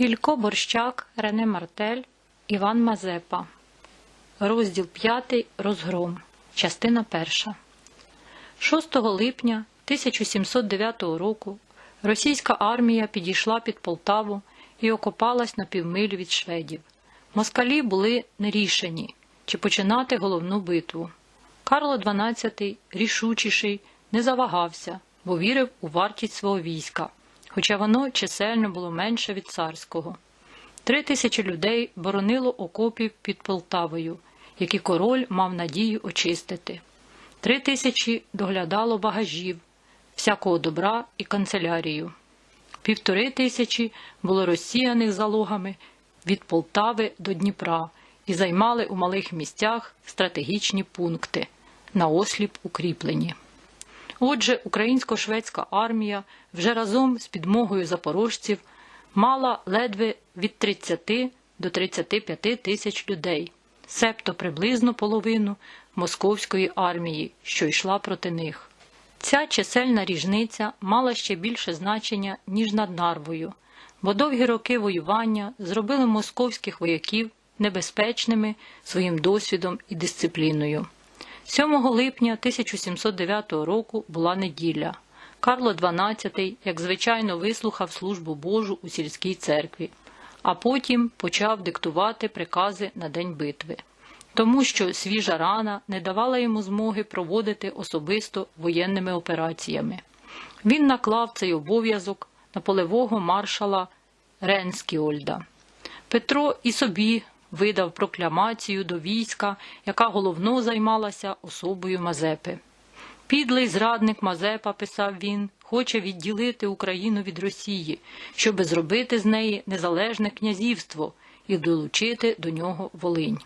Ілько Борщак, Рене Мартель, Іван Мазепа. Розділ 5. Розгром. Частина 1. 6 липня 1709 року російська армія підійшла під Полтаву і окопалась на півмилі від шведів. Москалі були нерішені, чи починати головну битву. Карло XII, рішучіший, не завагався, бо вірив у вартість свого війська, хоча воно чисельно було менше від царського. Три тисячі людей боронило окопів під Полтавою, які король мав надію очистити. Три тисячі доглядало багажів, всякого добра і канцелярію. Півтори тисячі було розсіяних залогами від Полтави до Дніпра і займали у малих місцях стратегічні пункти на осліп укріплені. Отже, українсько-шведська армія вже разом з підмогою запорожців мала ледве від 30 до 35 тисяч людей, себто приблизно половину московської армії, що йшла проти них. Ця чисельна різниця мала ще більше значення, ніж над Нарвою, бо довгі роки воювання зробили московських вояків небезпечними своїм досвідом і дисципліною. 7 липня 1709 року була неділя. Карло XII, як звичайно, вислухав службу Божу у сільській церкві, а потім почав диктувати прикази на день битви, тому що свіжа рана не давала йому змоги проводити особисто воєнними операціями. Він наклав цей обов'язок на полевого маршала Ренскіольда. Петро і собі видав прокламацію до війська, яка головно займалася особою Мазепи. Підлий зрадник Мазепа, писав він, хоче відділити Україну від Росії, щоби зробити з неї незалежне князівство і долучити до нього Волинь.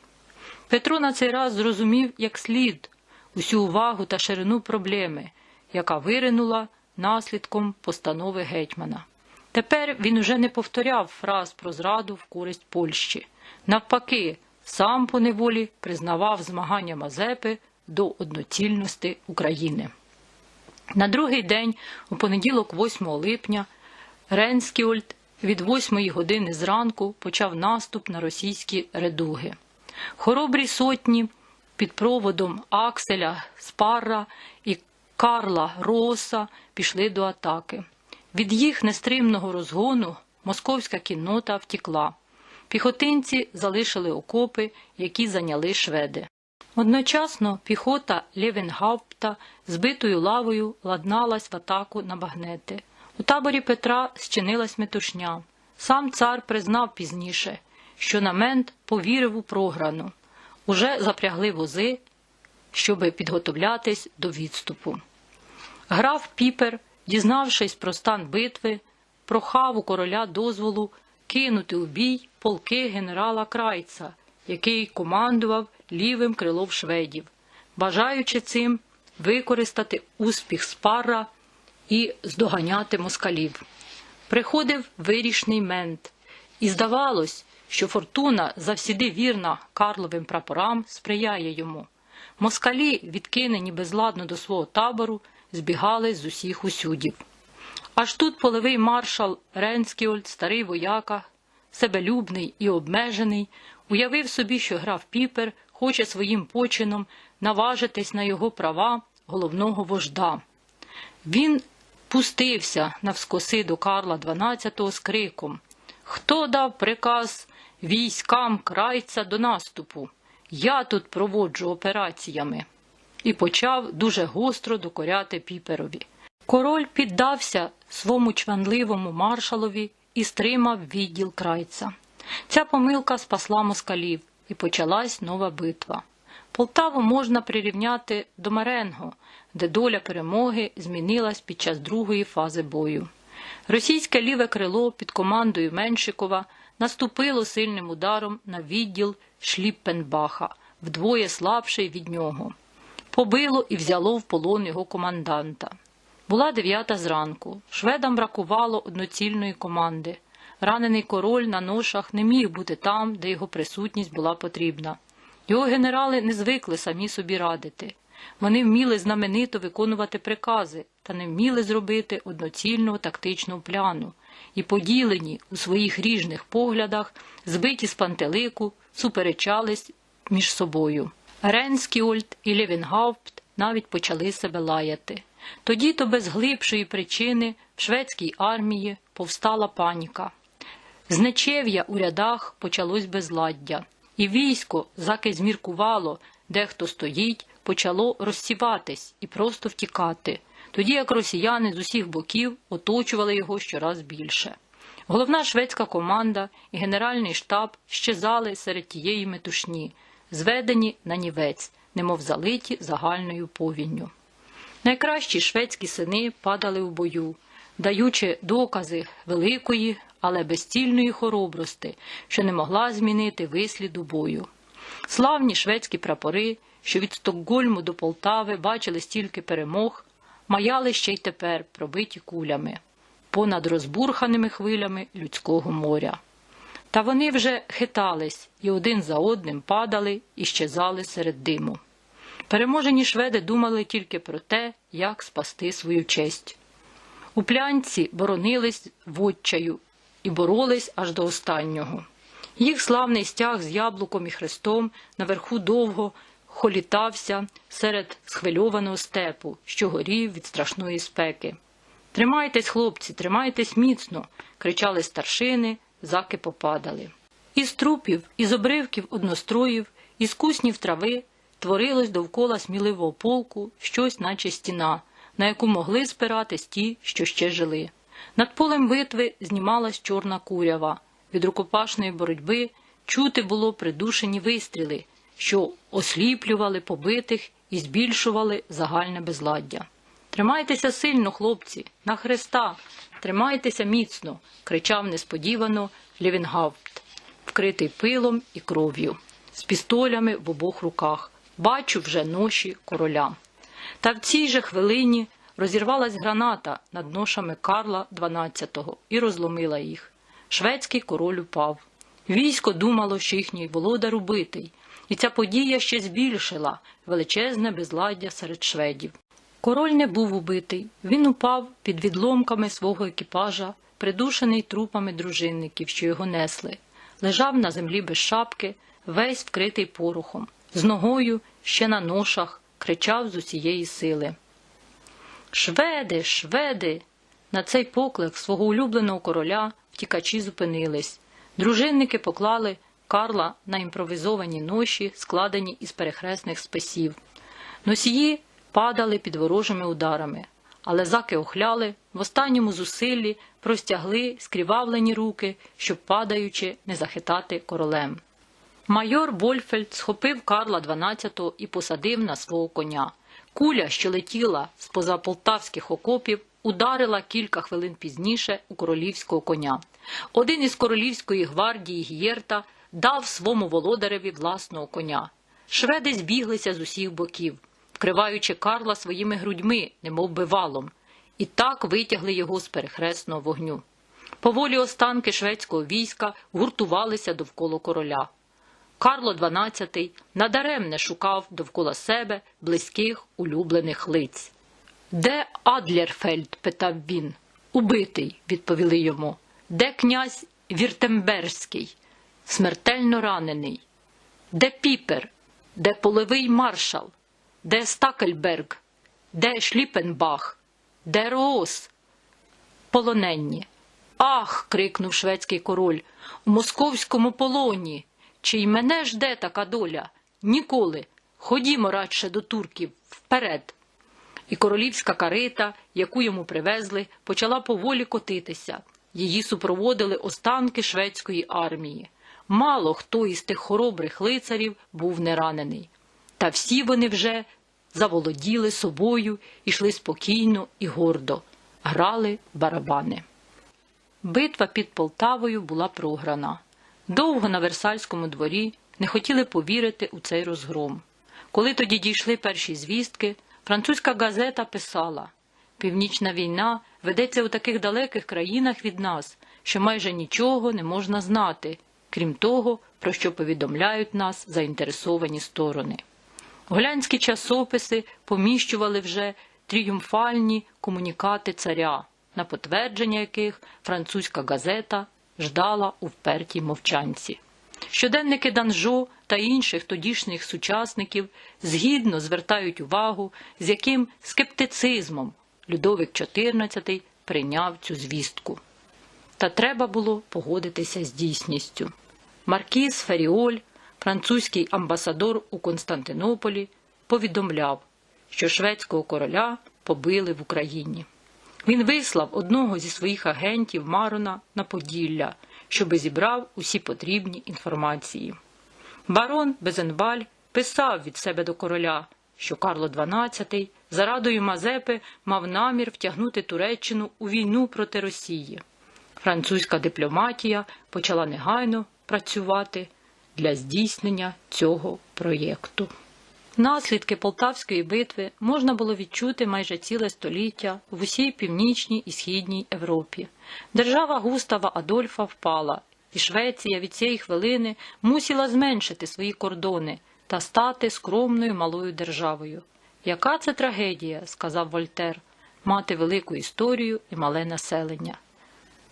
Петро на цей раз зрозумів як слід усю увагу та ширину проблеми, яка виринула наслідком постанови гетьмана. Тепер він уже не повторяв фраз про зраду в користь Польщі. Навпаки, сам по неволі признавав змагання Мазепи до одноцільності України. На другий день, у понеділок, 8 липня, Ренскіольд від 8 години зранку почав наступ на російські редуги. Хоробрі сотні під проводом Акселя, Спарра і Карла Роса пішли до атаки. Від їх нестримного розгону московська кіннота втікла. Піхотинці залишили окопи, які зайняли шведи. Одночасно піхота Лєвенгаупта збитою лавою ладналась в атаку на багнети. У таборі Петра зчинилась метушня. Сам цар признав пізніше, що намент повірив у програну. Уже запрягли вози, щоби підготовлятись до відступу. Граф Піпер, дізнавшись про стан битви, прохав у короля дозволу кинути у бій полки генерала Крайца, який командував лівим крилом шведів, бажаючи цим використати успіх спара і здоганяти москалів. Приходив вирішний мент, і здавалось, що фортуна завсіди вірна Карловим прапорам сприяє йому. Москалі, відкинені безладно до свого табору, збігали з усіх усюдів. Аж тут полевий маршал Ренскіольд, старий вояка, себелюбний і обмежений, уявив собі, що граф Піпер хоче своїм почином наважитись на його права головного вожда. Він пустився навскоси до Карла XII з криком Хто дав приказ військам крайця до наступу? Я тут проводжу операціями. І почав дуже гостро докоряти Піперові. Король піддався свому чванливому маршалові і стримав відділ крайця. Ця помилка спасла москалів, і почалась нова битва. Полтаву можна прирівняти до Маренго, де доля перемоги змінилась під час другої фази бою. Російське ліве крило під командою Меншикова наступило сильним ударом на відділ Шліппенбаха, вдвоє слабший від нього. Побило і взяло в полон його команданта. Була дев'ята зранку. Шведам бракувало одноцільної команди. Ранений король на ношах не міг бути там, де його присутність була потрібна. Його генерали не звикли самі собі радити. Вони вміли знаменито виконувати прикази та не вміли зробити одноцільного тактичного пляну, і поділені у своїх ріжних поглядах, збиті з пантелику, суперечались між собою. Ренскіольд і Левінгаупт навіть почали себе лаяти. Тоді то без глибшої причини в шведській армії повстала паніка. З нечев'я у рядах почалось безладдя, і військо, заки зміркувало, де хто стоїть, почало розсіватись і просто втікати, тоді як росіяни з усіх боків оточували його щораз більше. Головна шведська команда і генеральний штаб щезали серед тієї метушні, зведені на нівець, немов залиті загальною повінню. Найкращі шведські сини падали в бою, даючи докази великої, але безцільної хоробрости, що не могла змінити висліду бою. Славні шведські прапори, що від Стокгольму до Полтави бачили стільки перемог, маяли ще й тепер пробиті кулями, понад розбурханими хвилями людського моря. Та вони вже хитались і один за одним падали і щезали серед диму. Переможені шведи думали тільки про те, як спасти свою честь. У плянці боронились водчаю і боролись аж до останнього. Їх славний стяг з яблуком і хрестом наверху довго холітався серед схвильованого степу, що горів від страшної спеки. Тримайтесь, хлопці, тримайтесь міцно, кричали старшини, заки попадали. Із трупів, із обривків одностроїв, із куснів трави творилось довкола сміливого полку щось, наче стіна, на яку могли спиратись ті, що ще жили. Над полем битви знімалась чорна курява. Від рукопашної боротьби чути було придушені вистріли, що осліплювали побитих і збільшували загальне безладдя. Тримайтеся сильно, хлопці, на хреста, тримайтеся міцно, кричав несподівано Лівінгаупт, вкритий пилом і кров'ю, з пістолями в обох руках. Бачу вже ноші короля. Та в цій же хвилині розірвалась граната над ношами Карла XII і розломила їх. Шведський король упав. Військо думало, що їхній володар убитий, і ця подія ще збільшила величезне безладдя серед шведів. Король не був убитий, він упав під відломками свого екіпажа, придушений трупами дружинників, що його несли, лежав на землі без шапки, весь вкритий порохом, з ногою ще на ношах, кричав з усієї сили. Шведи, шведи! На цей поклик свого улюбленого короля втікачі зупинились. Дружинники поклали Карла на імпровізовані ноші, складені із перехресних списів. Носії падали під ворожими ударами, але заки охляли, в останньому зусиллі простягли скрівавлені руки, щоб падаючи не захитати королем. Майор Больфельд схопив Карла XII і посадив на свого коня. Куля, що летіла з поза полтавських окопів, ударила кілька хвилин пізніше у королівського коня. Один із королівської гвардії Гієрта дав свому володареві власного коня. Шведи збіглися з усіх боків, вкриваючи Карла своїми грудьми, немов би валом, і так витягли його з перехресного вогню. Поволі останки шведського війська гуртувалися довкола короля. Карло XII надаремне шукав довкола себе близьких улюблених лиць. Де Адлерфельд? питав він. Убитий, відповіли йому. Де князь Віртемберський, смертельно ранений? Де Піпер? Де полевий маршал? Де Стакельберг? Де Шліпенбах? Де Роос? Полоненні. Ах. крикнув шведський король. У московському полоні. Чи й мене жде така доля? Ніколи. Ходімо радше до турків вперед. І королівська карита, яку йому привезли, почала поволі котитися. Її супроводили останки шведської армії. Мало хто із тих хоробрих лицарів був не ранений. Та всі вони вже заволоділи собою, йшли спокійно і гордо, грали барабани. Битва під Полтавою була програна. Довго на Версальському дворі не хотіли повірити у цей розгром. Коли тоді дійшли перші звістки, французька газета писала Північна війна ведеться у таких далеких країнах від нас, що майже нічого не можна знати, крім того, про що повідомляють нас заінтересовані сторони. Голянські часописи поміщували вже тріумфальні комунікати царя. на потвердження яких французька газета ждала у впертій мовчанці. Щоденники Данжо та інших тодішніх сучасників згідно звертають увагу, з яким скептицизмом Людовик XIV прийняв цю звістку. Та треба було погодитися з дійсністю. Маркіз Феріоль, французький амбасадор у Константинополі, повідомляв, що шведського короля побили в Україні. Він вислав одного зі своїх агентів Марона на Поділля, щоби зібрав усі потрібні інформації. Барон Безенбаль писав від себе до короля, що Карло XII за радою Мазепи мав намір втягнути Туреччину у війну проти Росії. Французька дипломатія почала негайно працювати для здійснення цього проєкту. Наслідки Полтавської битви можна було відчути майже ціле століття в усій північній і східній Європі. Держава Густава Адольфа впала, і Швеція від цієї хвилини мусила зменшити свої кордони та стати скромною малою державою. Яка це трагедія, сказав Вольтер, мати велику історію і мале населення.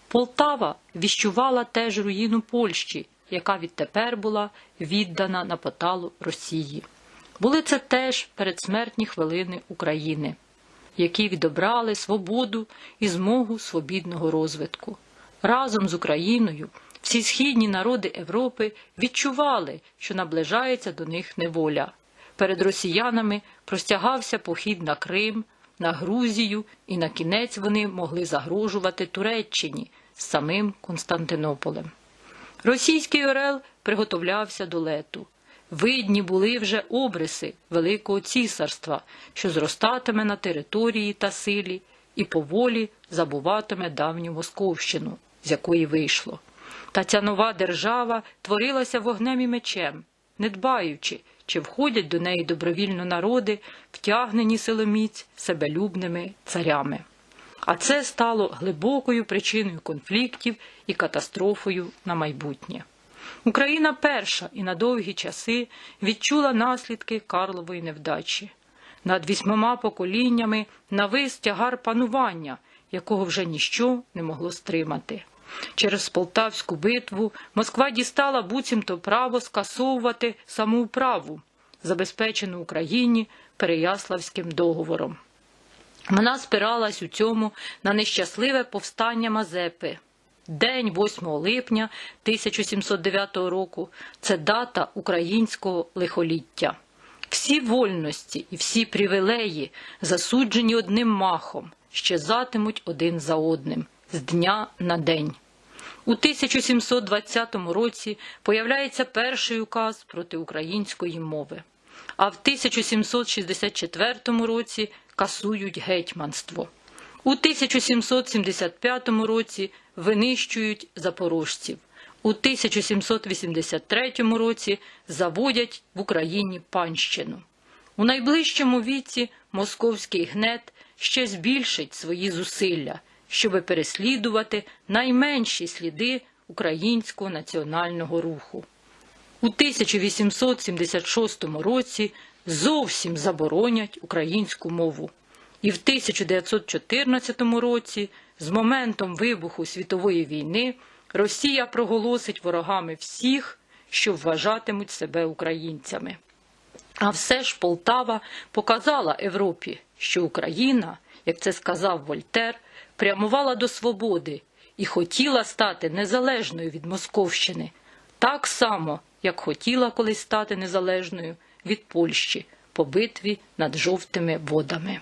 Полтава віщувала теж руїну Польщі, яка відтепер була віддана на поталу Росії. Були це теж передсмертні хвилини України, які відобрали свободу і змогу свобідного розвитку. Разом з Україною всі східні народи Європи відчували, що наближається до них неволя. Перед росіянами простягався похід на Крим, на Грузію, і на кінець вони могли загрожувати Туреччині з самим Константинополем. Російський Орел приготовлявся до лету. Видні були вже обриси Великого цісарства, що зростатиме на території та силі і поволі забуватиме давню Московщину, з якої вийшло. Та ця нова держава творилася вогнем і мечем, не дбаючи, чи входять до неї добровільно народи, втягнені силоміць себелюбними царями. А це стало глибокою причиною конфліктів і катастрофою на майбутнє. Україна перша і на довгі часи відчула наслідки Карлової невдачі. Над вісьмома поколіннями навис тягар панування, якого вже ніщо не могло стримати. Через Полтавську битву Москва дістала буцімто право скасовувати самоуправу, забезпечену Україні Переяславським договором. Вона спиралась у цьому на нещасливе повстання Мазепи. День 8 липня 1709 року це дата українського лихоліття. Всі вольності і всі привілеї, засуджені одним махом, щезатимуть один за одним з дня на день. У 1720 році появляється перший указ проти української мови, а в 1764 році касують гетьманство. У 1775 році винищують запорожців. У 1783 році заводять в Україні панщину. У найближчому віці московський гнет ще збільшить свої зусилля, щоби переслідувати найменші сліди українського національного руху. У 1876 році зовсім заборонять українську мову. І в 1914 році, з моментом вибуху світової війни, Росія проголосить ворогами всіх, що вважатимуть себе українцями. А все ж Полтава показала Європі, що Україна, як це сказав Вольтер, прямувала до свободи і хотіла стати незалежною від Московщини, так само, як хотіла колись стати незалежною від Польщі по битві над жовтими водами.